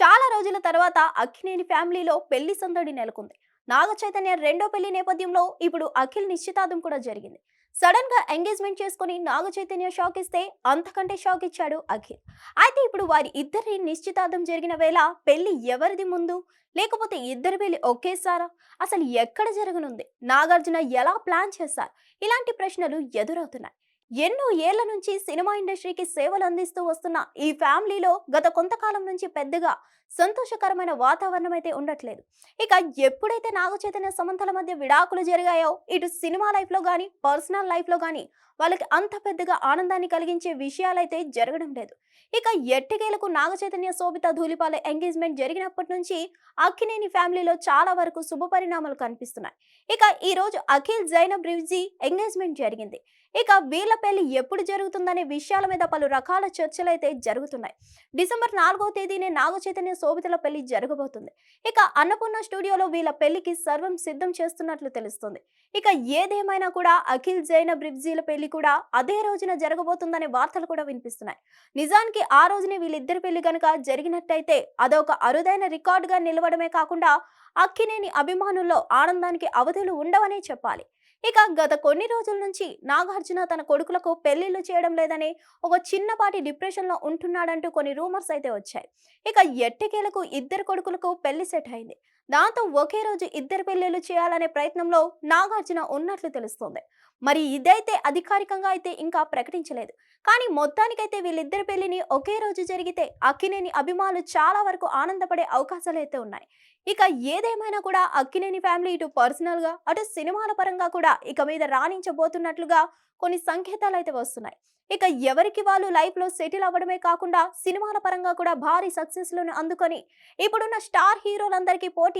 చాలా రోజుల తర్వాత అక్కినేని ఫ్యామిలీలో పెళ్ళి సందడి నెలకొంది. నాగ చైతన్య రెండో పెళ్ళి నేపథ్యంలో ఇప్పుడు అఖిల్ నిశ్చితార్థం కూడా జరిగింది. సడన్గా ఎంగేజ్మెంట్ చేసుకుని నాగ చైతన్య షాక్ ఇస్తే అంతకంటే షాక్ ఇచ్చాడు అఖిల్. అయితే ఇప్పుడు వారి ఇద్దరి నిశ్చితార్థం జరిగిన వేళ పెళ్ళి ఎవరిది ముందు? లేకపోతే ఇద్దరి పెళ్ళి ఒకేసారా? అసలు ఎక్కడ జరగనుంది? నాగార్జున ఎలా ప్లాన్ చేశారు? ఇలాంటి ప్రశ్నలు ఎదురవుతున్నాయి. ఎన్నో ఏళ్ళ నుంచి సినిమా ఇండస్ట్రీకి సేవలు అందిస్తూ వస్తున్న ఈ ఫ్యామిలీలో గత కొంతకాలం నుంచి పెద్దగా సంతోషకరమైన వాతావరణం అయితే ఉండట్లేదు. ఇక ఎప్పుడైతే నాగ చైతన్య సమంతల మధ్య విడాకులు జరిగాయో ఇటు సినిమా లైఫ్లో కానీ పర్సనల్ లైఫ్లో కానీ వాళ్ళకి అంత పెద్దగా ఆనందాన్ని కలిగించే విషయాలైతే జరగడం లేదు. ఇక ఎట్టికేలకు నాగ చైతన్య శోభిత ధూళిపాల ఎంగేజ్మెంట్ జరిగినప్పటి నుంచి అక్కినేని ఫ్యామిలీలో చాలా వరకు శుభ పరిణామాలు కనిపిస్తున్నాయి. ఇక ఈరోజు అఖిల్ జైనబ్ రివ్జీ ఎంగేజ్మెంట్ జరిగింది. ఇక వీళ్ళ పెళ్ళి ఎప్పుడు జరుగుతుందనే విషయాల మీద పలు రకాల చర్చలు అయితే జరుగుతున్నాయి. డిసెంబర్ నాలుగో తేదీనే నాగ చైతన్య శోభితల పెళ్ళి జరగబోతుంది. ఇక అన్నపూర్ణ స్టూడియోలో వీళ్ళ పెళ్ళికి సర్వం సిద్ధం చేస్తున్నట్లు తెలుస్తుంది. ఇక ఏదేమైనా కూడా అఖిల్ జైన బ్రిబ్జీల పెళ్ళి కూడా అదే రోజున జరగబోతుందనే వార్తలు కూడా వినిపిస్తున్నాయి. నిజానికి ఆ రోజునే వీళ్ళిద్దరి పెళ్ళి కనుక జరిగినట్టయితే అదొక అరుదైన రికార్డుగా నిలవడమే కాకుండా అక్కినేని అభిమానుల్లో ఆనందానికి అవధులు ఉండవనే చెప్పాలి. ఇక గత కొన్ని రోజుల నుంచి నాగార్జున తన కొడుకులకు పెళ్ళిళ్ళు చేయడం లేదని ఒక చిన్నపాటి డిప్రెషన్లో ఉంటున్నాడంటూ కొన్ని రూమర్స్ అయితే వచ్చాయి. ఇక ఎట్టకేలకు ఇద్దరు కొడుకులకు పెళ్ళి సెట్ అయింది. దాంతో ఒకే రోజు ఇద్దరు పెళ్ళిళ్ళు చేయాలనే ప్రయత్నంలో నాగార్జున ఉన్నట్లు తెలుస్తోంది. మరి ఇదైతే అధికారికంగా అయితే ఇంకా ప్రకటించలేదు. కానీ మొత్తానికైతే వీళ్ళిద్దరి పెళ్ళిని ఒకే రోజు జరిగితే అక్కినేని అభిమానులు చాలా వరకు ఆనందపడే అవకాశాలు అయితే ఉన్నాయి. ఇక ఏదేమైనా కూడా అక్కినేని ఫ్యామిలీ ఇటు పర్సనల్గా అటు సినిమాల పరంగా కూడా ఇక మీద రాణించబోతున్నట్లుగా కొన్ని సంకేతాలు అయితే వస్తున్నాయి. ఇక ఎవరికి వాళ్ళు లైఫ్లో సెటిల్ అవ్వడమే కాకుండా సినిమాల పరంగా కూడా భారీ సక్సెస్లను అందుకొని ఇప్పుడున్న స్టార్ హీరోలందరికీ పోటీ